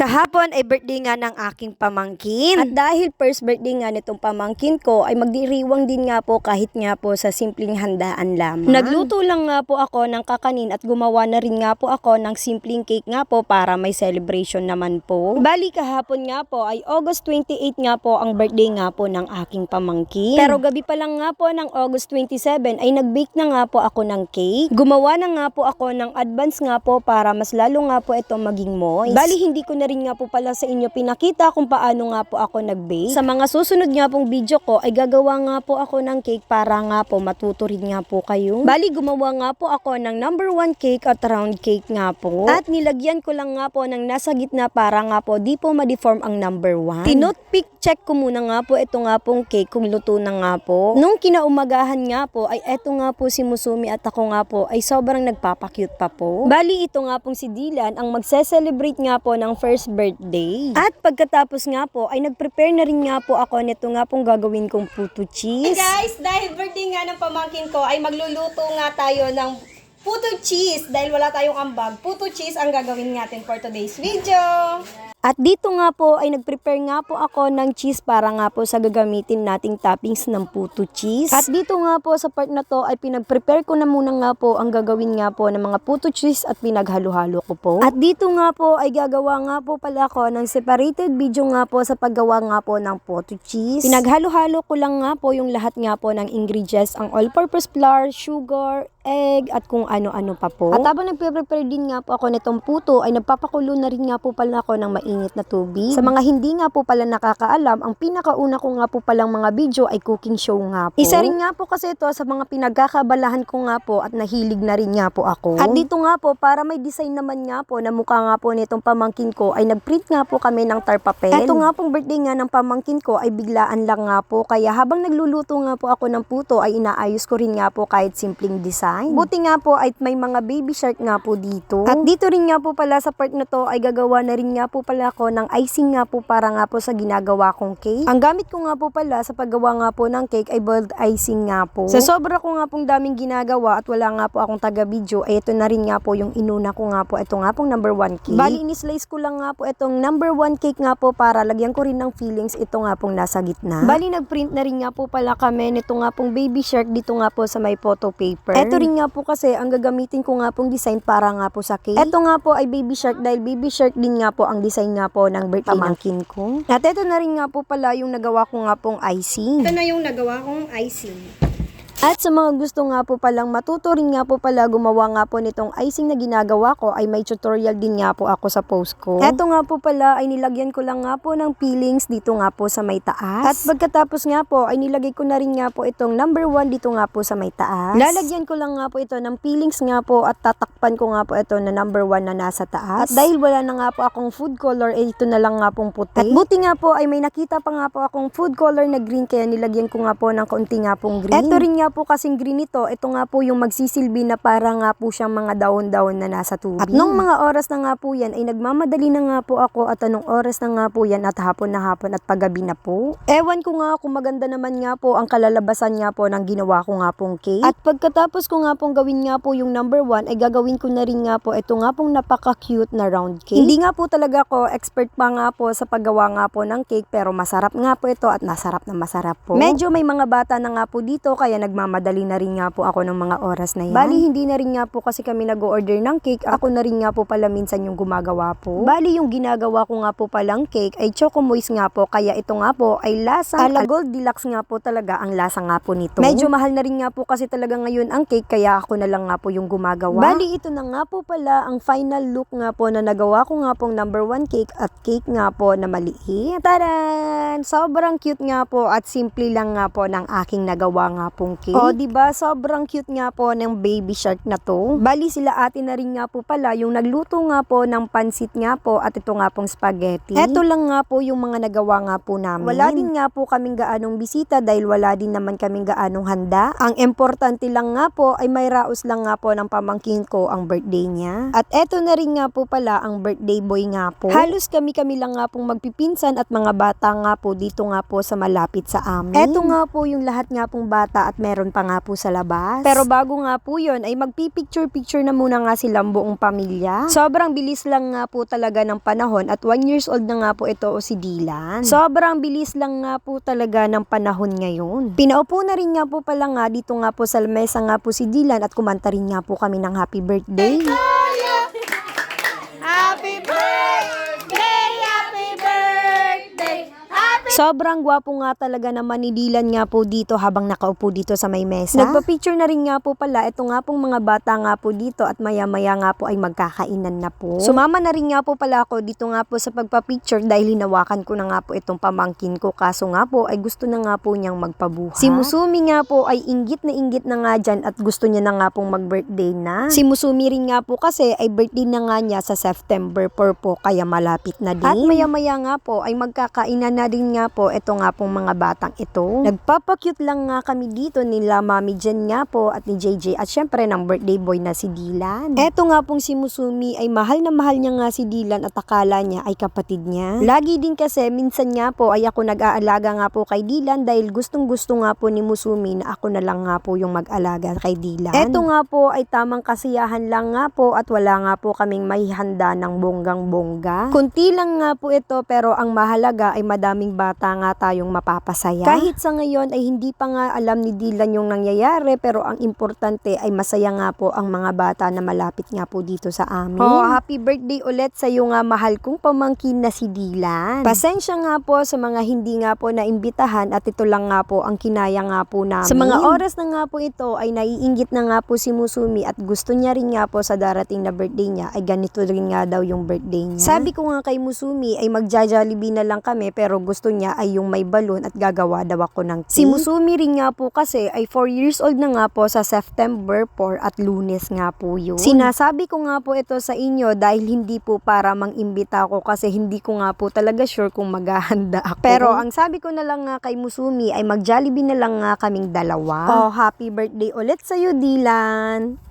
Kahapon ay birthday nga ng aking pamangkin. At dahil first birthday nga nitong pamangkin ko, ay magdiriwang din nga po kahit nga po sa simpleng handaan lamang. Nagluto lang nga po ako ng kakanin at gumawa na rin nga po ako ng simpleng cake nga po para may celebration naman po. Bali kahapon nga po ay August 28 nga po ang birthday nga po ng aking pamangkin. Pero gabi pa lang nga po ng August 27 ay nag-bake na nga po ako ng cake. Gumawa na nga po ako ng advance nga po para mas lalo nga po ito maging moist. Bali hindi ko na rin nga po pala sa inyo pinakita kung paano nga po ako nag-bake. Sa mga susunod nga pong video ko ay gagawa nga po ako ng cake para nga po matuto rin nga po kayo. Bali gumawa nga po ako ng number one cake at round cake nga po. At nilagyan ko lang nga po ng nasa gitna para nga po di po ma-deform ang number one. Tinutpick check ko muna nga po ito nga pong cake kung luto na nga po. Nung kinaumagahan nga po ay eto nga po si Musumi at ako nga po ay sobrang nagpapakyut pa po. Bali ito nga pong si Dylan ang magse-celebrate nga po ng first birthday. At pagkatapos nga po ay nag-prepare na rin nga po ako nito nga pong gagawin kong puto cheese. Hey guys, dahil birthday nga ng pamangkin ko ay magluluto nga tayo ng puto cheese. Dahil wala tayong ambag, puto cheese ang gagawin natin for today's video. At dito nga po ay nag-prepare nga po ako ng cheese para nga po sa gagamitin nating toppings ng puto cheese. At dito nga po sa part na to ay pinag-prepare ko na muna nga po ang gagawin nga po ng mga puto cheese at pinaghalo-halo ko po. At dito nga po ay gagawa nga po pala ako ng separated video nga po sa paggawa nga po ng puto cheese. Pinaghalo-halo ko lang nga po yung lahat nga po ng ingredients, ang all-purpose flour, sugar, egg, at kung ano-ano pa po. At habang nagpe-prepare din nga po ako nitong puto, ay nagpapakulo na rin nga po pala ako ng mainit na tubig. Sa mga hindi nga po pala nakakaalam, ang pinakauna ko nga po palang mga video ay cooking show nga po. Isa rin nga po kasi ito sa mga pinagkakabalahan ko nga po at nahilig na rin nga po ako. At dito nga po, para may design naman nga po na mukha nga po nitong pamangkin ko, ay nagprint nga po kami ng tar papel. Ito nga pong birthday nga ng pamangkin ko ay biglaan lang nga po. Kaya habang nagluluto nga po ako ng puto, ay inaayos ko rin nga po kahit simpleng design. Buti nga po ay may mga baby shark nga po dito. At dito rin nga po pala sa part na to ay gagawa na rin nga po pala ako ng icing nga po para nga po sa ginagawa kong cake. Ang gamit ko nga po pala sa paggawa nga po ng cake ay boiled icing nga po. Sa sobra ko nga pong daming ginagawa at wala nga po akong taga-video ay ito na rin nga po yung inuna ko nga po. Ito nga pong number one cake. Bali, inislice ko lang nga po itong number one cake nga po para lagyan ko rin ng feelings ito nga pong nasa gitna. Bali, nagprint na rin nga po pala kami nito nga pong baby shark dito nga po sa may photo paper. Ito rin nga po kasi ang gagamitin ko nga pong design para nga po sa cake. Ito nga po ay baby shark dahil baby shark din nga po ang design nga po ng birthday pamangkin ko. At ito na rin nga po pala yung nagawa ko nga pong icing. Ito na yung nagawa kong icing. At sa mga gusto nga po palang matuto rin nga po pala gumawa nga po nitong icing na ginagawa ko ay may tutorial din nga po ako sa post ko. Eto nga po pala ay nilagyan ko lang nga po ng peelings dito nga po sa may taas. At pagkatapos nga po ay nilagay ko na rin nga po itong number one dito nga po sa may taas. Lalagyan ko lang nga po ito ng peelings nga po at tatakpan ko nga po ito na number one na nasa taas. At dahil wala na nga po akong food color, eh ito na lang nga pong puti. At buti nga po ay may nakita pa nga po akong food color na green kaya nilagyan ko nga po ng kaunti nga pong green. Ito rin nga po kasing green ito, ito nga po yung magsisilbi na para nga po siyang mga daon-daon na nasa tubig. At nung mga oras na nga po yan, ay nagmamadali na nga po ako at anong oras na nga po yan at hapon na hapon at paggabi na po. Ewan ko nga kung maganda naman nga po ang kalalabasan nga po ng ginawa ko nga pong cake. At pagkatapos ko nga pong gawin nga po yung number one, ay gagawin ko na rin nga po ito nga pong napaka-cute na round cake. Hindi nga po talaga ako expert pa nga po sa paggawa nga po ng cake pero masarap nga po ito at masarap na masarap po. Medyo may mga bata na nga po dito kaya nagmamadali na rin nga po ako ng mga oras na yan. Bali, hindi na rin nga po kasi kami nag-order ng cake. Ako na rin nga po pala minsan yung gumagawa po. Bali, yung ginagawa ko nga po palang cake ay choco moist nga po. Kaya ito nga po ay lasa. Ala Gold Deluxe nga po talaga ang lasa nga po nito. Medyo mahal na rin nga po kasi talaga ngayon ang cake. Kaya ako na lang nga po yung gumagawa. Bali, ito na nga po pala ang final look nga po na nagawa ko nga pong number one cake at cake nga po na maliit. Taran! Sobrang cute nga po at simple lang nga po ng aking nagawa nga pong cake. O, di ba Sobrang cute nga po ng baby shark na to. Bali sila ate na rin nga po pala yung nagluto nga po ng pansit nga po at ito nga pong spaghetti. Eto lang nga po yung mga nagawa nga po namin. Wala din nga po kaming gaanong bisita dahil wala din naman kaming gaanong handa. Ang importante lang nga po ay may raos lang nga po ng pamangkin ko ang birthday niya. At eto na rin nga po pala ang birthday boy nga po. Halos kami-kami lang nga pong magpipinsan at mga bata nga po dito nga po sa malapit sa amin. Eto nga po yung lahat nga pong bata at meron meron pa nga po sa labas. Pero bago nga po yun, ay magpipicture-picture na muna nga silang buong pamilya. Sobrang bilis lang nga po talaga ng panahon at 1 years old na nga po ito o si Dylan. Sobrang bilis lang nga po talaga ng panahon ngayon. Pinaupo na rin nga po pala nga dito nga po sa mesa nga po si Dylan at kumanta rin nga po kami ng happy birthday. Happy birthday! Happy birthday! Happy Sobrang gwapo nga talaga naman ni Dylan nga po dito habang nakaupo dito sa may mesa. Nagpa-picture na rin nga po pala ito nga pong mga bata nga po dito at maya-maya nga po ay magkakainan na po. Sumama na rin nga po pala ako dito nga po sa pagpa-picture dahil hinawakan ko na nga po itong pamangkin ko kaso nga po ay gusto na nga po niyang magpabuhat. Si Musumi nga po ay inggit na inggit na nga dyan at gusto niya na nga pong mag-birthday na. Si Musumi rin nga po kasi ay birthday na nga niya sa September 4 po kaya malapit na din. At maya-maya nga po ay magkakainan na din nga po ito nga pong mga batang ito. Nagpapakyut lang nga kami dito nila Mami Jen nga po at ni JJ at syempre ng birthday boy na si Dylan. Eto nga pong si Musumi ay mahal na mahal niya nga si Dylan at akala niya ay kapatid niya. Lagi din kasi minsan nga po ay ako nag-aalaga nga po kay Dylan dahil gustong gusto nga po ni Musumi na ako na lang nga po yung mag-alaga kay Dylan. Eto nga po ay tamang kasiyahan lang nga po at wala nga po kaming mahihanda ng bonggang bongga. Kunti lang nga po ito pero ang mahalaga ay madaming bata nga tayong mapapasaya. Kahit sa ngayon ay hindi pa nga alam ni Dylan yung nangyayari pero ang importante ay masaya nga po ang mga bata na malapit nga po dito sa amin. Oh, happy birthday ulit sa iyo nga mahal kong pamangkin na si Dylan. Pasensya nga po sa mga hindi nga po naimbitahan at ito lang nga po ang kinaya nga po namin. Sa mga oras na nga po ito ay naiinggit na nga po si Musumi at gusto niya rin nga po sa darating na birthday niya ay ganito rin nga daw yung birthday niya. Sabi ko nga kay Musumi ay magja-jollibee na lang kami pero gusto niya ay yung may balon at gagawa daw ako ng cake. Si Musumi rin nga po kasi ay 4 years old na nga po sa September 4 at lunes nga po yun. Sinasabi ko nga po ito sa inyo dahil hindi po para mang-imbita ko kasi hindi ko nga po talaga sure kung maghahanda ako. Pero ang sabi ko na lang nga kay Musumi ay mag-jollibee na lang nga kaming dalawa. Oh, happy birthday ulit sa'yo, Dylan!